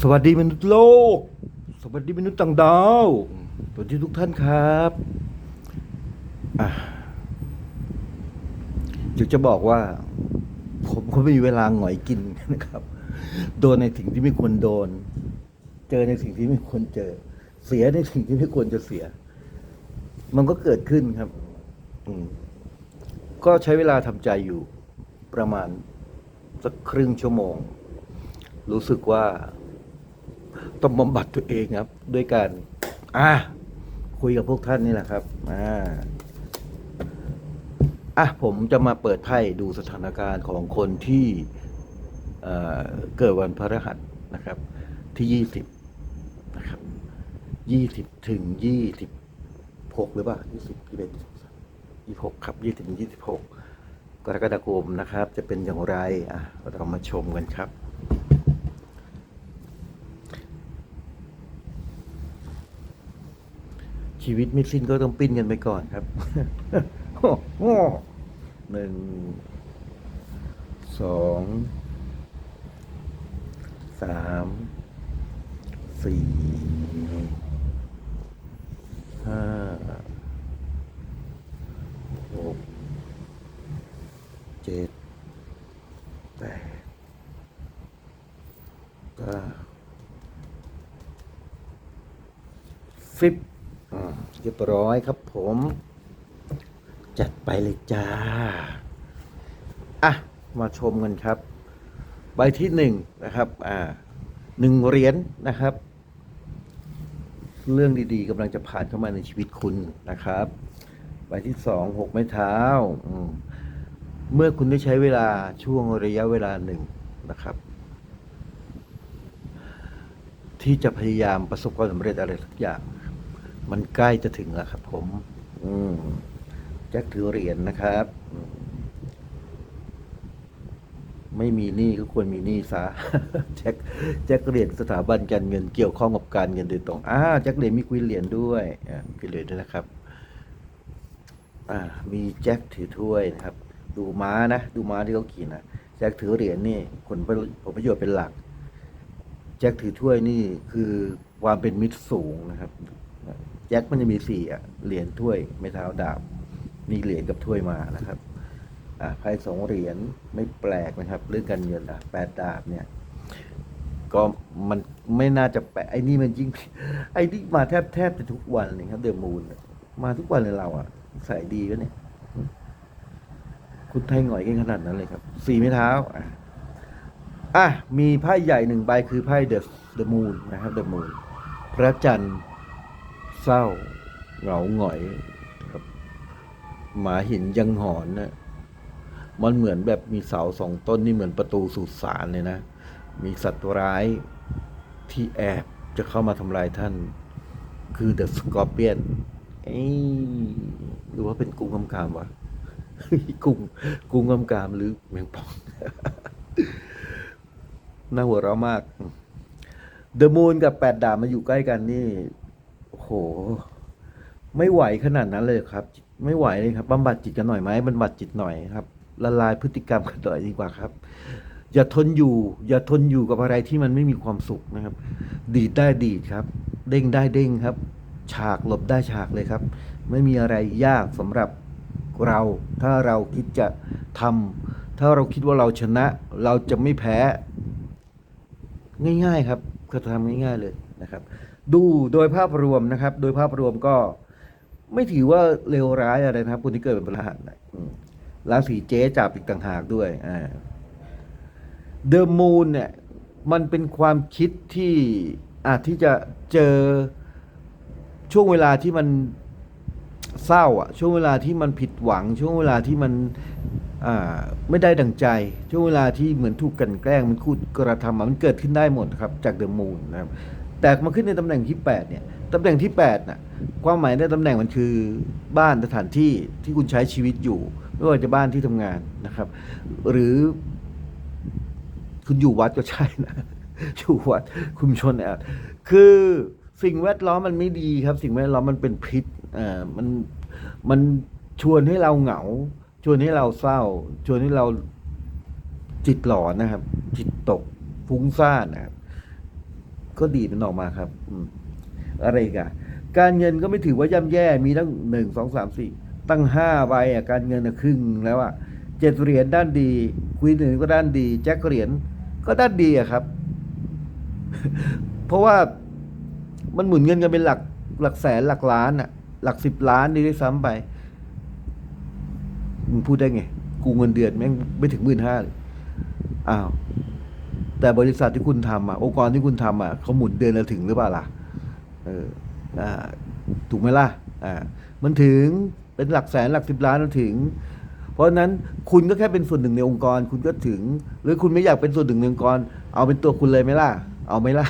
สวัสดีมนุษย์โลก สวัสดีมนุษย์ต่างดาวสวัสดีทุกท่านครับอะอยากจะบอกว่า ผมก็ไม่มีเวลาหงอยกินนะครับ โดนในสิ่งที่ไม่ควรโดน เจอในสิ่งที่ไม่ควรเจอ เสียในสิ่งที่ไม่ควรจะเสีย มันก็เกิดขึ้นครับ อืก็ใช้เวลาทำใจอยู่ประมาณสักครึ่งชั่วโมง รู้สึกว่าต้องบำบัดตัวเองครับ ด้วยการอะคุยกับพวกท่านนี่แหละครับอ่าอะผมจะมาเปิดไพ่ดูสถานการณ์ของคนที่เอ่อเกิดวันพฤหัสนะครับ ที่ยี่สิบนะครับยี่สิบถึงยี่สิบหกหรือเปล่ายี่สิบยี่สิบเอ็ดยี่สิบหกครับยี่สิบถึงยี่สิบหกกรกฎาคมนะครับ จะเป็นอย่างไรอะเรามาชมกันครับ ชีวิตไม่สิ้นก็ต้องปิ้นกันไปก่อนครับหนึ่งสองสามสี่ห้าหกเจ็ดแปดเก้าสิบ เรียบร้อยครับผม จัดไปเลยจ้า อะ มาชมกันครับ ใบที่หนึ่งนะครับ อ่าหนึ่งเหรียญนะครับ เรื่องดีๆกำลังจะผ่านเข้ามาในชีวิตคุณนะครับ ใบที่สองหกไม้เท้า เมื่อคุณได้ใช้เวลาช่วงระยะเวลาหนึ่งนะครับที่จะพยายามประสบความสำเร็จอะไรสักอย่าง มันใกล้จะถึงแล้วครับผม อืมแจ็คถือเหรียญนะครับ ไม่มีหนี้ก็ควรมีหนี้ซะแจ็คแจ็คเหรียญสถาบันการเงินเกี่ยวข้องกับการเงินโดยตรงอ่าแจ็คเหรียญมีคุยเหรียญด้วยอ่าคุยเหรียญด้วยนะครับ อ่า มีแจ็คถือถ้วยนะครับ ดูม้านะดูม้าที่เขาขี่นะแจ็คถือเหรียญนี่ผลประผลประโยชน์เป็นหลัก แจ็คถือถ้วยนี่คือความเป็นมิตรสูงนะครับ จ็คมันจะมีสี่เหรียญถ้วยไม้เท้าดาบมีเหรียญกับถ้วยมานะครับอ่าไพ่สองเหรียญไม่แปลกนะครับ เรื่องการเงินอะแปดดาบเนี่ยก็มันไม่น่าจะแปลกไอ้นี่มันยิ่งไอ้นี่มาแทบแทบจะทุกวันเลยครับ เดอะมูนมาทุกวันเลยเราอะใส่ดีวะเนี่ย คุณไทยหงอยกันขนาดนั้นเลยครับ สี่ไม้เท้า อะอะมีไพ่ใหญ่หนึ่งใบคือไพ่เดอะเดอะมูนนะครับเดอะมูนพระจันทร์ เศร้า เหงาหงอยครับ หมาหินยังหอนนะมันเหมือนแบบมีเสาสองต้นนี่เหมือนประตูสู่ศาลเลยนะ มีสัตว์ร้ายที่แอบจะเข้ามาทำลายท่าน คือเดอะสกอร์เปียนเอ้หรือว่าเป็นกุ้งกำกามวะกุ้งกุ้งกำกามหรือแมงป่องน่าหัวเราะมาก เดอะมูนกับแปดดาบมาอยู่ใกล้กันนี่ ไม่ไหวขนาดนั้นเลยครับ ไม่ไหวเลยครับบำบัดจิตกันหน่อยไหมบำบัดจิตหน่อยครับ ละลายพฤติกรรมกันหน่อยดีกว่าครับ อย่าทนอยู่ อย่าทนอยู่กับอะไรที่มันไม่มีความสุขนะครับ ดีดได้ดีดครับ เด้งได้เด้งครับ ฉากหลบได้ฉากเลยครับ ไม่มีอะไรยากสำหรับเรา ถ้าเราคิดจะทำถ้าเราคิดว่าเราชนะ เราจะไม่แพ้ ง่าย ๆ ครับก็ทำง่าย ๆเลยนะครับ ดูโดยภาพรวมนะครับ โดยภาพรวมก็ไม่ถือว่าเลวร้ายอะไรนะครับคนที่เกิดเป็นพฤหัสนะราศีเจ๊จับอีกต่างหากด้วยอ่าเดอะมูนเนี่ยมันเป็นความคิดที่อาจที่จะเจอช่วงเวลาที่มันเศร้าอะช่วงเวลาที่มันผิดหวัง ช่วงเวลาที่มันไม่ได้ดังใจ ช่วงเวลาที่เหมือนถูกกันแกล้งมันคูดกระทำมันเกิดขึ้นได้หมดครับ จากเดอะมูนนะครับ แต่มาขึ้นในตำแหน่งที่ 8 เนี่ยตำแหน่งที่8น่ะความหมายในตำแหน่งมันคือบ้านสถานที่ที่คุณใช้ชีวิตอยู่ ไม่ว่าจะบ้านที่ทำงานนะครับ หรือ คุณอยู่วัดก็ใช่นะอยู่วัดคุมชนแอบคือสิ่งแวดล้อมมันไม่ดีครับ สิ่งแวดล้อมมันเป็นพิษอ่ามันมันชวนให้เราเหงา ชวนให้เราเศร้า ชวนให้เราจิตหลอนนะครับ จิตตกฟุ้งซ่านนะครับ ก็ดีดมันออกมาครับ อืมอะไรกันการเงินก็ไม่ถือว่าย่ำแย่มีตั้งหนึ่งสองสามสี่ตั้งห้าใบอะการเงินครึ่งแล้วอะเจ็ดเหรียญด้านดีคุยหนึ่งก็ด้านดี แจ็คเหรียญก็ด้านดีอะครับ เพราะว่ามันหมุนเงินกันเป็นหลักหลักแสนหลักล้านอะหลักสิบล้านนี่ด้วยซ้ำไปมึงพูดได้ไง กูเงินเดือนแม่งไม่ถึงหมื่นห้าเลยอ้าว แต่บริษัทที่คุณทำอะองค์กรที่คุณทำอะเขาหมุนเดือนละถึงหรือเปล่าล่ะเอออ่าถูกไหมล่ะอ่ามันถึงเป็นหลักแสนหลักสิบล้านมันถึง เพราะฉะนั้นคุณก็แค่เป็นส่วนหนึ่งในองค์กร คุณก็ถึง หรือคุณไม่อยากเป็นส่วนหนึ่งในองค์กร เอาเป็นตัวคุณเลยไหมล่ะ เอาไหมล่ะ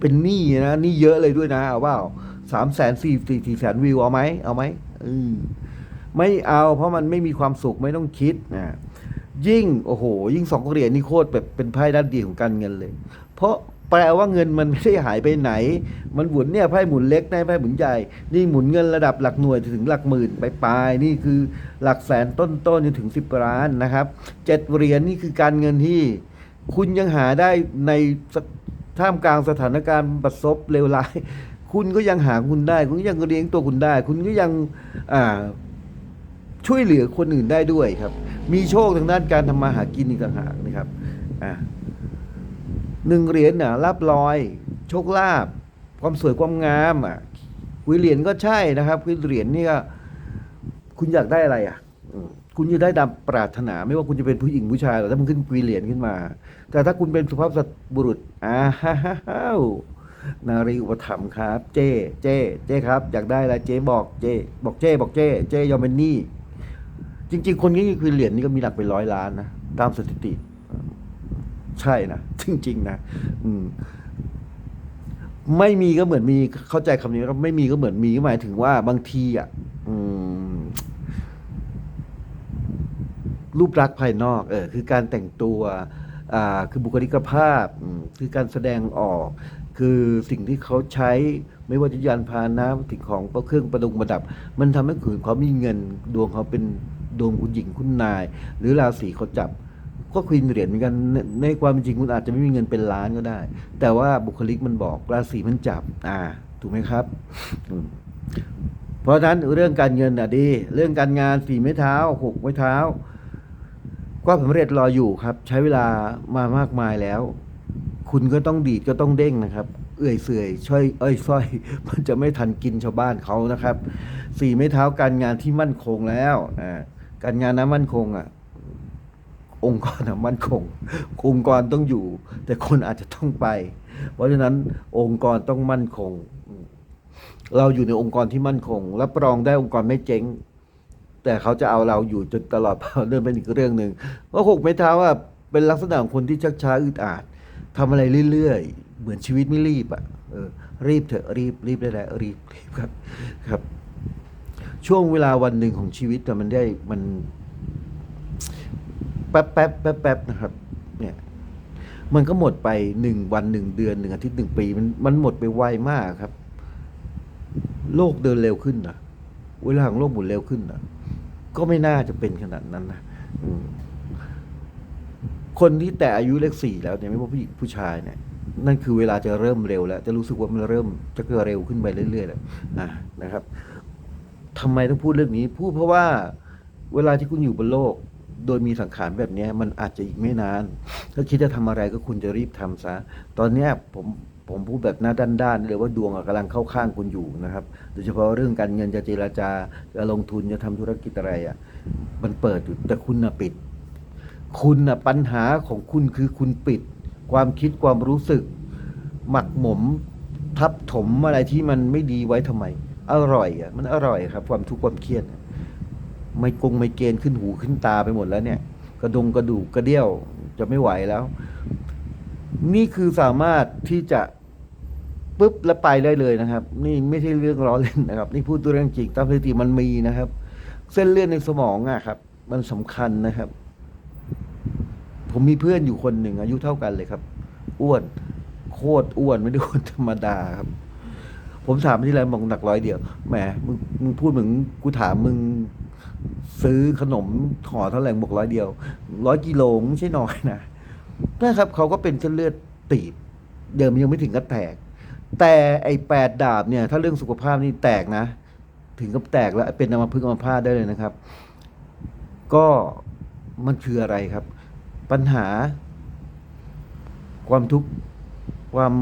เป็นหนี้นะหนี้เยอะเลยด้วยนะเอาเปล่าสามแสนสี่สี่สี่แสนวิวเอาไหมเอาไหมอืมไม่เอาเพราะมันไม่มีความสุขไม่ต้องคิดนะ ยิ่งโอ้โห ยิ่งสองเหรียญนี่โคตรแบบเป็นไพ่ด้านดีของการเงินเลย เพราะแปลว่าเงินมันไม่ได้หายไปไหน มันหมุนเนี่ยไพ่หมุนเล็กได้ไพ่หมุนใหญ่ นี่หมุนเงินระดับหลักหน่วยถึงหลักหมื่นไปปลายนี่คือหลักแสนต้นๆจนถึงสิบล้านนะครับเจ็ดเหรียญนี่คือการเงินที่ คุณยังหาได้ในท่ามกลางสถานการณ์ประสบเลวร้าย คุณก็ยังหาคุณได้ คุณก็ยังเลี้ยงตัวคุณได้ คุณก็ยังอ่า ช่วยเหลือคนอื่นได้ด้วยครับ มีโชคทางด้านการทำมาหากินอีกต่างหากนะครับอ่าหนึ่งเหรียญน่ะรับรอย โชคลาภความสวยความงามอะคุยเหรียญก็ใช่นะครับคุยเหรียญนี่ก็คุณอยากได้อะไรอะคุณจะได้ตามปรารถนา ไม่ว่าคุณจะเป็นผู้หญิงผู้ชายหรือถ้ามันขึ้นคุยเหรียญขึ้นมา แต่ถ้าคุณเป็นสุภาพสตรีบุรุษอ่าฮ่าฮ่าฮ่านารีอุปถัมภ์ครับ เจ้ เจ้ เจ้ครับ อยากได้อะไรเจ้บอกเจ้ บอกเจ้ บอกเจ้ เจ้ยอมเป็นหนี้ จริง ๆ คนนี้คือเหรียญนี่ก็มีหลักเป็นร้อยล้านนะตามสถิติ ใช่นะจริง ๆ นะอืมไม่มีก็เหมือนมีเข้าใจคำนี้ครับไม่มีก็เหมือนมีก็หมายถึงว่าบางทีอะรูปลักษณ์ภายนอก เออ คือการแต่งตัว อ่า คือบุคลิกภาพ คือการแสดงออก คือสิ่งที่เขาใช้ ไม่ว่าจะยานพาหนะสิ่งของเครื่องประดงประดับ มันทำให้ขืนเขามีเงินดวงเขาเป็น ดวงคุณหญิงคุณนาย หรือราศีเขาจับ ก็ควีนเหรียญเหมือนกันในในความเป็นจริงคุณอาจจะไม่มีเงินเป็นล้านก็ได้ แต่ว่าบุคลิกมันบอกราศีมันจับ อ่า ถูกไหมครับเพราะฉะนั้นเรื่องการเงินอะดี เรื่องการงานสี่ไม้เท้าหกไม้เท้าความสำเร็จรออยู่ครับ ใช้เวลามามากมายแล้ว คุณก็ต้องดีดก็ต้องเด้งนะครับ เอื่อยเสื่อยช่อยเอ้ยส้อย มันจะไม่ทันกินชาวบ้านเขานะครับ สี่ไม้เท้าการงานที่มั่นคงแล้วอ่า การงานนั้นมั่นคงอะองค์กรอะมั่นคง องค์กรต้องอยู่ แต่คนอาจจะต้องไป เพราะฉะนั้นองค์กรต้องมั่นคง เราอยู่ในองค์กรที่มั่นคงรับรองได้องค์กรไม่เจ๊ง แต่เขาจะเอาเราอยู่จนตลอดเดินเป็นอีกเรื่องหนึ่งเพราะหกไม้เท้าว่าเป็นลักษณะของคนที่ชักช้าอึดอัดทำอะไรเรื่อยๆ เหมือนชีวิตไม่รีบอะเออรีบเถอะรีบรีบได้แล้วรีบรีบครับครับ ช่วงเวลาวันหนึ่งของชีวิตแต่มันได้มัน แป๊บแป๊บแป๊บแป๊บนะครับ เนี่ย มันก็หมดไปหนึ่งวันหนึ่งเดือนหนึ่งอาทิตย์หนึ่งปี มันมันหมดไปไวมากครับ โลกเดินเร็วขึ้นนะเวลาของโลกหมุนเร็วขึ้นนะก็ไม่น่าจะเป็นขนาดนั้นนะคนที่แต่อายุเลขสี่แล้วเนี่ยไม่ว่าผู้หญิงผู้ชายเนี่ยนั่นคือเวลาจะเริ่มเร็วแล้ว จะรู้สึกว่ามันเริ่มจะเกิดเร็วขึ้นไปเรื่อยๆแล้วอะนะครับ ทำไมต้องพูดเรื่องนี้ พูดเพราะว่าเวลาที่คุณอยู่บนโลก โดยมีสังขารแบบนี้มันอาจจะอีกไม่นาน ถ้าคิดจะทำอะไรก็คุณจะรีบทำซะ ตอนนี้ผมผมพูดแบบหน้าด้านๆเลยว่าดวงอะกำลังเข้าข้างคุณอยู่นะครับ โดยเฉพาะเรื่องการเงินจะเจราจาจะลงทุนจะทำธุรกิจอะไรอะ มันเปิดอยู่แต่คุณน่ะปิด คุณน่ะปัญหาของคุณคือคุณปิด ความคิดความรู้สึก หมักหมม ทับถมอะไรที่มันไม่ดีไว้ทำไม อร่อยอะมันอร่อยครับ ความทุกข์ความเครียดไม่กงไม่เกณฑ์ขึ้นหูขึ้นตาไปหมดแล้วเนี่ย กระดงกระดูกกระเดี่ยวจะไม่ไหวแล้ว นี่คือสามารถที่จะปุ๊บแล้วไปได้เลยนะครับ นี่ไม่ใช่เรื่องล้อเล่นนะครับ นี่พูดตัวเรื่องจริงตามสถิติมันมีนะครับ เส้นเลือดในสมองอะครับ มันสำคัญนะครับ ผมมีเพื่อนอยู่คนหนึ่งอายุเท่ากันเลยครับ อ้วน โคตรอ้วนไม่ได้อ้วนธรรมดาครับ ผมถามที่ไรบอกหนักร้อยเดียวแหมมึงมึงพูดเหมือนกูถามมึงซื้อขนมห่อเท่าไหร่บอกร้อยเดียวร้อยกิโลไม่ใช่น้อยนะนะครับเขาก็เป็นเส้นเลือดตีบเดิมยังไม่ถึงกับแตก แต่ไอ้แปดดาบเนี่ย ถ้าเรื่องสุขภาพนี่แตกนะ ถึงกับแตกแล้วเป็นอัมพฤกษ์อัมพาตได้เลยนะครับ ก็มันคืออะไรครับ ปัญหา ความทุกข์ความ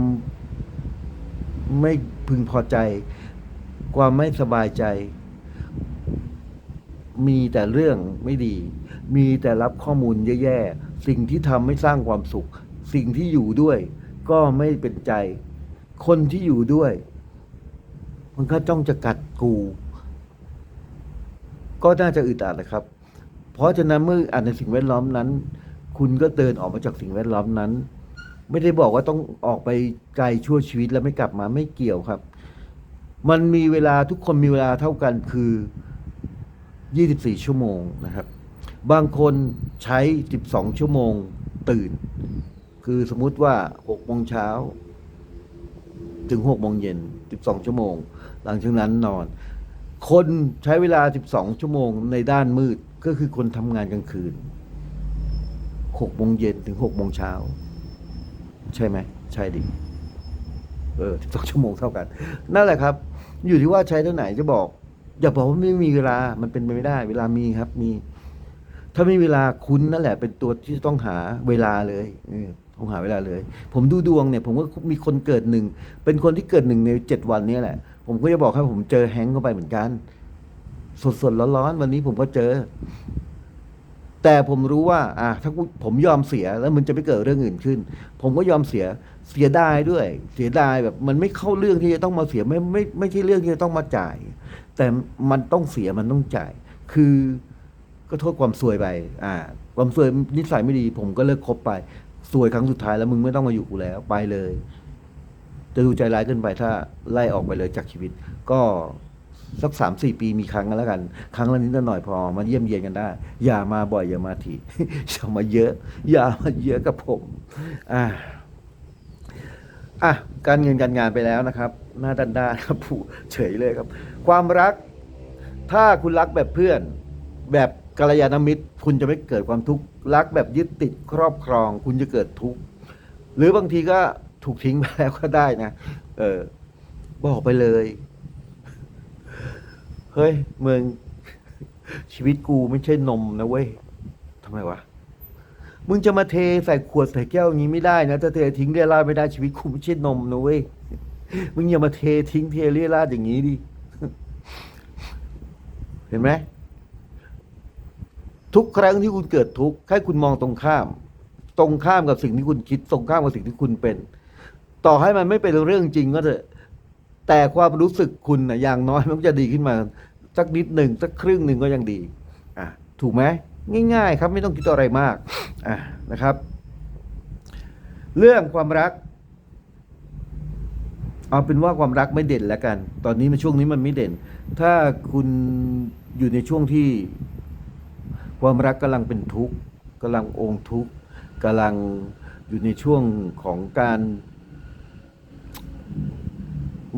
ไม่พึงพอใจ ความไม่สบายใจ มีแต่เรื่องไม่ดี มีแต่รับข้อมูลแย่ๆ สิ่งที่ทำไม่สร้างความสุข สิ่งที่อยู่ด้วย ก็ไม่เป็นใจ คนที่อยู่ด้วย มันก็จ้องจะกัดกู ก็น่าจะอึดอัดนะครับ เพราะฉะนั้นเมื่ออ่านในสิ่งแวดล้อมนั้น คุณก็เดินออกมาจากสิ่งแวดล้อมนั้น ไม่ได้บอกว่าต้องออกไปไกลชั่วชีวิตแล้วไม่กลับมาไม่เกี่ยวครับ มันมีเวลาทุกคนมีเวลาเท่ากันคือ 24 ชั่วโมงนะครับ บางคนใช้ 12 ชั่วโมงตื่น คือสมมุติว่า6โมงเช้าถึง6โมงเย็น 12 ชั่วโมง หลังจากนั้นนอน คนใช้เวลา 12 ชั่วโมงในด้านมืดก็คือคนทำงานกลางคืน6โมงเย็นถึง6โมงเช้า ใช่ไหมใช่ดิเออ12ชั่วโมงเท่ากัน นั่นแหละครับ อยู่ที่ว่าใช้เท่าไหนจะบอก อย่าบอกว่าไม่มีเวลามันเป็นไปไม่ได้ เวลามีครับ มี ถ้าไม่มีเวลาคุณนั่นแหละ เป็นตัวที่ต้องหาเวลาเลยเออต้องหาเวลาเลย ผมดูดวงเนี่ย ผมก็มีคนเกิดหนึ่ง เป็นคนที่เกิดหนึ่งในเจ็ดวันนี้แหละ ผมก็จะบอกให้ผมเจอแฮงก์เข้าไปเหมือนกัน สดๆร้อนๆวันนี้ผมก็เจอ แต่ผมรู้ว่าอะถ้าผมยอมเสียแล้วมันจะไม่เกิดเรื่องอื่นขึ้น ผมก็ยอมเสียเสียดายด้วย เสียดายแบบมันไม่เข้าเรื่องที่จะต้องมาเสียไม่ไม่ไม่ใช่เรื่องที่จะต้องมาจ่าย แต่มันต้องเสียมันต้องจ่าย คือก็โทษความซวยไปอ่าความซวยนิสัยไม่ดี ผมก็เลิกคบไปซวยครั้งสุดท้ายแล้วมึงไม่ต้องมาอยู่กูแล้วไปเลย จะดูใจร้ายเกินไปถ้าไล่ออกไปเลยจากชีวิต ก็ สักสามสี่ปีมีครั้งกันแล้วกัน ครั้งละนิดละหน่อยพอมาเยี่ยมเยียนกันได้ อย่ามาบ่อยอย่ามาทีอย่ามาเยอะ อย่ามาเยอะกับผม อ่าอะการเงินการงานไปแล้วนะครับ หน้าด้านด้านครับผู้เฉยเลยครับ ความรัก ถ้าคุณรักแบบเพื่อน แบบกัลยาณมิตร คุณจะไม่เกิดความทุกข์รักแบบยึดติดครอบครอง คุณจะเกิดทุกข์หรือบางทีก็ถูกทิ้งไปแล้วก็ได้นะ เออบอกไปเลย เฮ้ยเมืองชีวิตกูไม่ใช่นมนะเว้ยทำไมวะ มึงจะมาเทใส่ขวดใส่แก้วอย่างนี้ไม่ได้นะถ้าเททิ้งเรี่ยราดไม่ได้ชีวิตกูไม่ใช่นมนะเว้ย มึงอย่ามาเททิ้งเทเรี่ยราดอย่างนี้ดิ เห็นไหมทุกครั้งที่คุณเกิดทุกข์ให้คุณมองตรงข้าม ตรงข้ามกับสิ่งที่คุณคิด ตรงข้ามกับสิ่งที่คุณเป็น ต่อให้มันไม่เป็นเรื่องจริงก็เถอะ แต่ความรู้สึกคุณนะอย่างน้อยมันก็จะดีขึ้นมา สักนิดหนึ่งสักครึ่งหนึ่งก็ยังดีอะถูกไหมง่าย ๆ ครับไม่ต้องคิดอะไรมากอะนะครับ เรื่องความรัก เอาเป็นว่าความรักไม่เด่นแล้วกัน ตอนนี้มันช่วงนี้มันไม่เด่น ถ้าคุณอยู่ในช่วงที่ ความรักกำลังเป็นทุกข์กำลังองค์ทุกข์กำลังอยู่ในช่วงของการ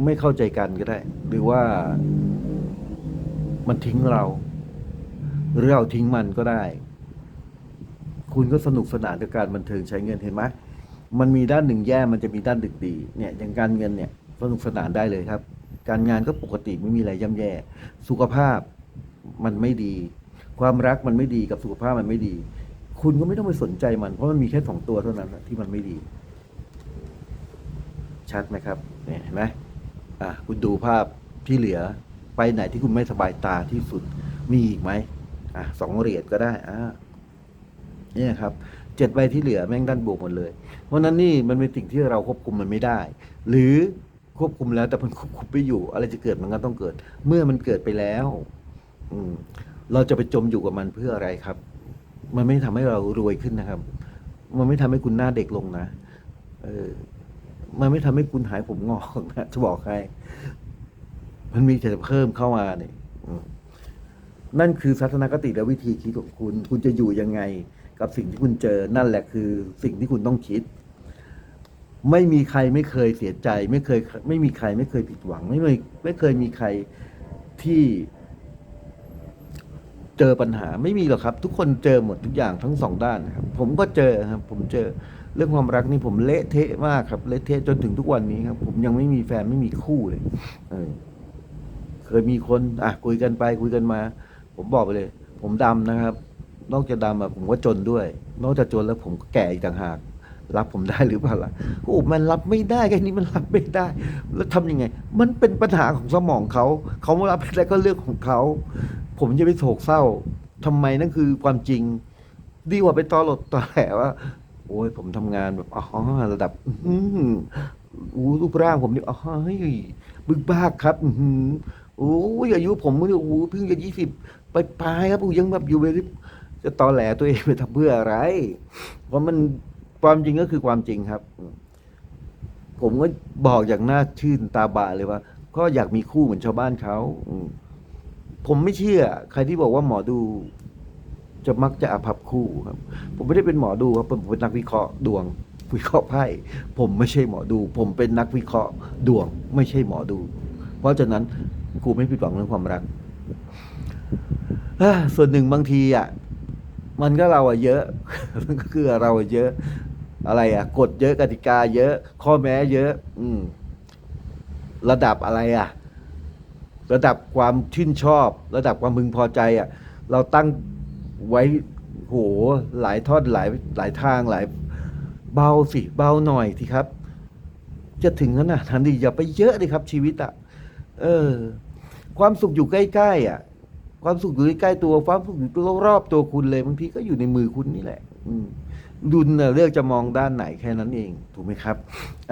ไม่เข้าใจกันก็ได้ หรือว่ามันทิ้งเรา หรือเราทิ้งมันก็ได้ คุณก็สนุกสนานกับการบันเทิงใช้เงินเห็นไหมมันมีด้านหนึ่งแย่มันจะมีด้านดึกดีเนี่ยอย่างการเงินเนี่ยสนุกสนานได้เลยครับ การงานก็ปกติไม่มีอะไรย่ำแย่ สุขภาพมันไม่ดี ความรักมันไม่ดีกับสุขภาพมันไม่ดี คุณก็ไม่ต้องไปสนใจมัน เพราะมันมีแค่สองตัวเท่านั้นที่มันไม่ดี ชัดไหมครับเนี่ยเห็นไหม อะคุณดูภาพที่เหลือไปไหนที่คุณไม่สบายตาที่สุดมีอีกไหมอะสองเหรียญก็ได้อ่าเนี่ยครับเจ็ดใบที่เหลือแม่งด้านบวกหมดเลย เพราะนั้นนี่มันเป็นสิ่งที่เราควบคุมมันไม่ได้ หรือควบคุมแล้วแต่มันควบคุมไม่อยู่ อะไรจะเกิดมันก็ต้องเกิด เมื่อมันเกิดไปแล้ว อืม เราจะไปจมอยู่กับมันเพื่ออะไรครับ มันไม่ทำให้เรารวยขึ้นนะครับ มันไม่ทำให้คุณหน้าเด็กลงนะ เออ มันไม่ทำให้คุณหายผมงอกนะจะบอกให้มันมีแต่เพิ่มเข้ามาเนี่ยนั่นคือทัศนคติและวิธีคิดของคุณ คุณจะอยู่ยังไง กับสิ่งที่คุณเจอ นั่นแหละคือสิ่งที่คุณต้องคิด ไม่มีใครไม่เคยเสียใจ ไม่เคย ไม่มีใครไม่เคยผิดหวัง ไม่เคยไม่เคยมีใครที่เจอปัญหาไม่มีหรอกครับ ทุกคนเจอหมดทุกอย่างทั้งสองด้านนะครับ ผมก็เจอครับ ผมเจอ เรื่องความรักนี่ผมเละเทะมากครับเละเทะจนถึงทุกวันนี้ครับ ผมยังไม่มีแฟนไม่มีคู่เลยเออเคยมีคนอะคุยกันไปคุยกันมา ผมบอกไปเลย ผมดำนะครับ นอกจากดำอะผมก็จนด้วย นอกจากจนแล้วผมก็แก่อีกต่างหากรับผมได้หรือเปล่าล่ะโอ้มันรับไม่ได้แค่นี้มันรับไม่ได้ แล้วทำยังไง มันเป็นปัญหาของสมองเขา เขาไม่รับไม่ได้ก็เรื่องของเขา ผมจะไปโศกเศร้าทำไมนั่นคือความจริง ดีกว่าไปตอหลดตอแหลว่า โอ้ยผมทำงานแบบอ๋อระดับ อือหืออู้รูปร่างผมนี่อ๋อเฮ้ยบึกบ้าครับ อืออโอ้ยอายุผมเนี่ยโอ้เพิ่งจะยี่สิบไปปลายครับผมยังแบบอยู่เลยจะตอแหลตัวเองไปทำเพื่ออะไร เพราะมันความจริงก็คือความจริงครับ ผมก็บอกอย่างน่าชื่นตาบาเลยว่า ก็อยากมีคู่เหมือนชาวบ้านเขาผมไม่เชื่อ ใครที่บอกว่าหมอดู จะมักจะอภัพคู่ครับ ผมไม่ได้เป็นหมอดูครับผมเป็นนักวิเคราะห์ดวงวิเคราะห์ไพ่ผมไม่ใช่หมอดู ผมเป็นนักวิเคราะห์ดวง ไม่ใช่หมอดู เพราะฉะนั้นกูไม่ผิดหวังเรื่องความรักส่วนหนึ่งบางทีอะมันก็เราอะเยอะก็คือเราเยอะอะไรอะกฎเยอะกติกา เยอะ ข้อแม้เยอะ อืม ระดับอะไรอะ ระดับความชื่นชอบ ระดับความพึงพอใจอะ เราตั้ง ไว้โหหลายทอดหลายหลายทางหลายเบาสิเบาหน่อยทีครับ จะถึงขนาดนั้นดิอย่าไปเยอะดิครับ ชีวิตอะเออ ความสุขอยู่ใกล้ๆอะ ความสุขอยู่ใกล้ตัวความสุขอยู่รอบๆตัวคุณเลยบางทีก็อยู่ในมือคุณนี่แหละ อืมดุลเลือกจะมองด้านไหนแค่นั้นเอง ถูกไหมครับ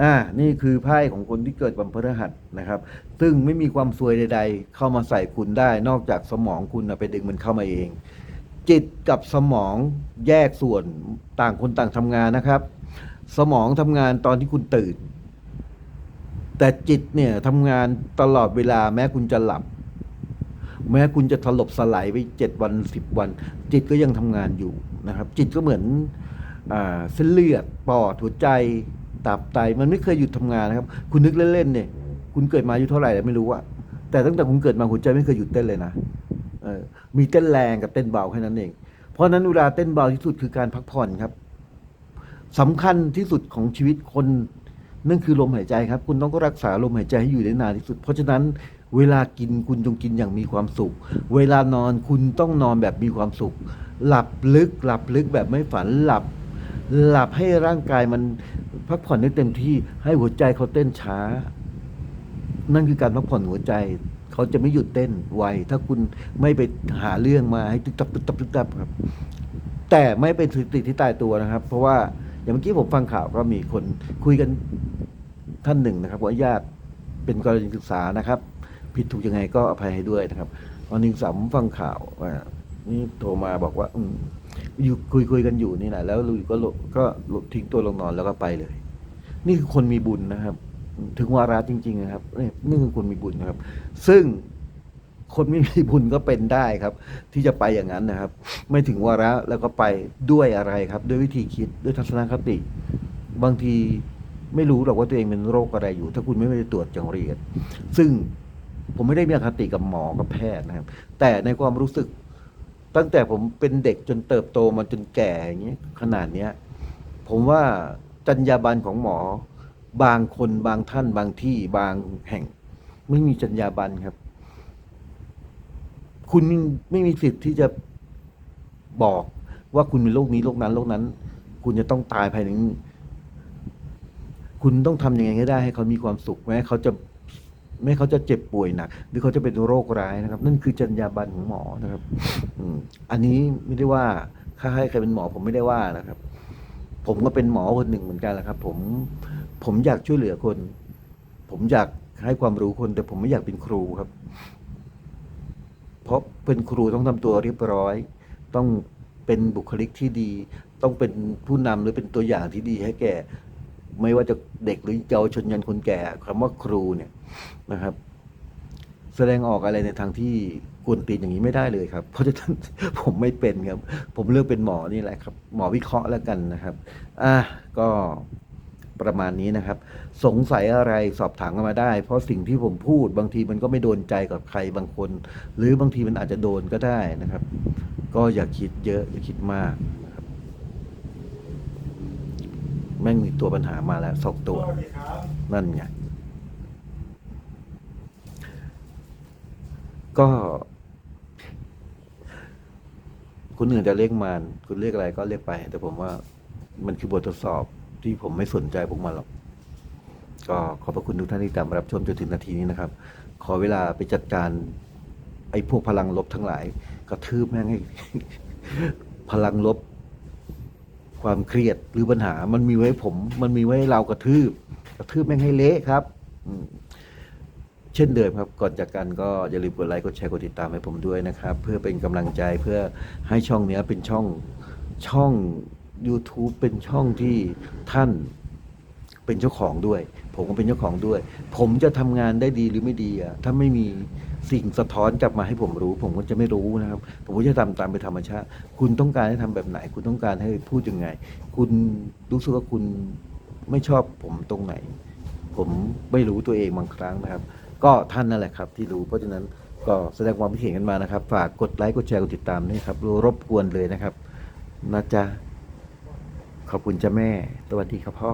อ่า นี่คือไพ่ของคนที่เกิดวันพฤหัสนะครับ ซึ่งไม่มีความซวยใด ๆ เข้ามาใส่คุณได้ นอกจากสมองคุณไปดึงมันเข้ามาเอง จิตกับสมองแยกส่วนต่างคนต่างทำงานนะครับ สมองทำงานตอนที่คุณตื่น แต่จิตเนี่ยทำงานตลอดเวลาแม้คุณจะหลับ แม้คุณจะถลบสลายไปเจ็ดวันสิบวัน จิตก็ยังทำงานอยู่นะครับ จิตก็เหมือนอเส้นเลือดปอดหัวใจตับไตมันไม่เคยหยุดทำงานนะครับ คุณนึกเล่นๆเนี่ย คุณเกิดมาอายุเท่าไหร่แล้วไม่รู้อะแต่ตั้งแต่คุณเกิดมาหัวใจไม่เคยหยุดเต้นเลยนะเออ มีเต้นแรงกับเต้นเบาแค่นั้นเอง เพราะนั้นเวลาเต้นเบาที่สุดคือการพักผ่อนครับสำคัญที่สุดของชีวิตคนนั่นคือลมหายใจครับ คุณต้องก็รักษาลมหายใจให้อยู่ได้นานที่สุด เพราะฉะนั้นเวลากินคุณจงกินอย่างมีความสุข เวลานอนคุณต้องนอนแบบมีความสุข หลับลึก หลับลึกแบบไม่ฝันหลับ หลับให้ร่างกายมันพักผ่อนได้เต็มที่ให้หัวใจเขาเต้นช้า นั่นคือการพักผ่อนหัวใจ เขาจะไม่หยุดเต้นไวถ้าคุณไม่ไปหาเรื่องมาให้ตึกตับตึกตับตึกตับครับ แต่ไม่เป็นสถิติที่ตายตัวนะครับ เพราะว่าอย่างเมื่อกี้ผมฟังข่าวก็มีคนคุยกันท่านหนึ่งนะครับว่าญาติเป็นกรณีศึกษานะครับ ผิดถูกยังไงก็อภัยให้ด้วยนะครับวันนึ่งสามฟังข่าวว่านี่โทรมาบอกว่า อืมอยู่คุยคุยกันอยู่นี่แหละแล้วลุยก็ก็ทิ้งตัวลงนอนแล้วก็ไปเลย นี่คือคนมีบุญนะครับ ถึงวาระจริง ๆ นะครับนี่นี่คือคนมีบุญนะครับ ซึ่งคนไม่มีบุญก็เป็นได้ครับ ที่จะไปอย่างนั้นนะครับ ไม่ถึงวาระแล้วก็ไปด้วยอะไรครับ ด้วยวิธีคิดด้วยทัศนคติ บางทีไม่รู้หรอกว่าตัวเองเป็นโรคอะไรอยู่ ถ้าคุณไม่ได้ตรวจอย่างละเอียด ซึ่งผมไม่ได้มีอคติกับหมอกับแพทย์นะครับ แต่ในความรู้สึก ตั้งแต่ผมเป็นเด็กจนเติบโตมาจนแก่อย่างเงี้ยขนาดเนี้ย ผมว่าจรรยาบรรณของหมอ บางคนบางท่านบางที่บางแห่ง ไม่มีจรรยาบรรณครับ คุณไม่มีสิทธิ์ที่จะบอกว่าคุณมีโรคนี้โรคนั้นโรคนั้น คุณจะต้องตายภายในคุณต้องทำยังไงก็ได้ให้เขามีความสุขแม้เขาจะแม้เขาจะเจ็บป่วยหนักหรือเขาจะเป็นโรคร้ายนะครับ นั่นคือจรรยาบรรณของหมอนะครับ อืมอันนี้ไม่ได้ว่าถ้าให้ใครเป็นหมอผมไม่ได้ว่านะครับ ผมก็เป็นหมอคนหนึ่งเหมือนกันแหละครับ ผมผมอยากช่วยเหลือคน ผมอยาก ให้ความรู้คนแต่ผมไม่อยากเป็นครูครับ เพราะเป็นครูต้องทำตัวเรียบร้อย ต้องเป็นบุคลิกที่ดี ต้องเป็นผู้นำหรือเป็นตัวอย่างที่ดีให้แก่ ไม่ว่าจะเด็กหรือเยาวชนยันคนแก่คำว่าครูเนี่ยนะครับ แสดงออกอะไรในทางที่กวนตีนอย่างนี้ไม่ได้เลยครับ เพราะฉะนั้นผมไม่เป็นครับ ผมเลือกเป็นหมอนี่แหละครับ หมอวิเคราะห์แล้วกันนะครับ อะก็ ประมาณนี้นะครับ สงสัยอะไรสอบถามกันมาได้ เพราะสิ่งที่ผมพูดบางทีมันก็ไม่โดนใจกับใครบางคน หรือบางทีมันอาจจะโดนก็ได้นะครับ ก็อย่าคิดเยอะอย่าคิดมากนะครับแม่งมีตัวปัญหามาแล้วสองตัว นั่นไงก็คุณอื่นจะเรียกมานคุณเรียกอะไรก็เรียกไป แต่ผมว่ามันคือบททดสอบ ที่ผมไม่สนใจพวกมันหรอก ก็ขอบพระคุณทุกท่านที่ตามรับชมจนถึงนาทีนี้นะครับ ขอเวลาไปจัดการ ไอ้พวกพลังลบทั้งหลายกระทืบแม่งให้พลังลบ ความเครียดหรือปัญหา มันมีไว้ผม มันมีไว้เรากระทืบ กระทืบแม่งให้เละครับเช่นเดิมครับ ก่อนจากกันก็อย่าลืมกดไลค์กดแชร์กดติดตามให้ผมด้วยนะครับ เพื่อเป็นกำลังใจเพื่อให้ช่องเนี้ยเป็นช่องช่อง YouTube เป็นช่องที่ท่านเป็นเจ้าของด้วย ผมก็เป็นเจ้าของด้วย ผมจะทำงานได้ดีหรือไม่ดีอะถ้าไม่มีสิ่งสะท้อนกลับมาให้ผมรู้ ผมก็จะไม่รู้นะครับ ผมก็จะทำตามไปธรรมชาติ คุณต้องการให้ทำแบบไหน คุณต้องการให้พูดยังไง คุณรู้สึกว่าคุณไม่ชอบผมตรงไหน ผมไม่รู้ตัวเองบางครั้งนะครับ ก็ท่านนั่นแหละครับ ที่รู้เพราะฉะนั้นก็แสดงความคิดเห็นกันมานะครับ ฝากกดไลค์กดแชร์กดติดตามด้วยครับรบกวนเลยนะครับนะจ๊ะ ขอบคุณจ้าแม่ สวัสดีครับพ่อ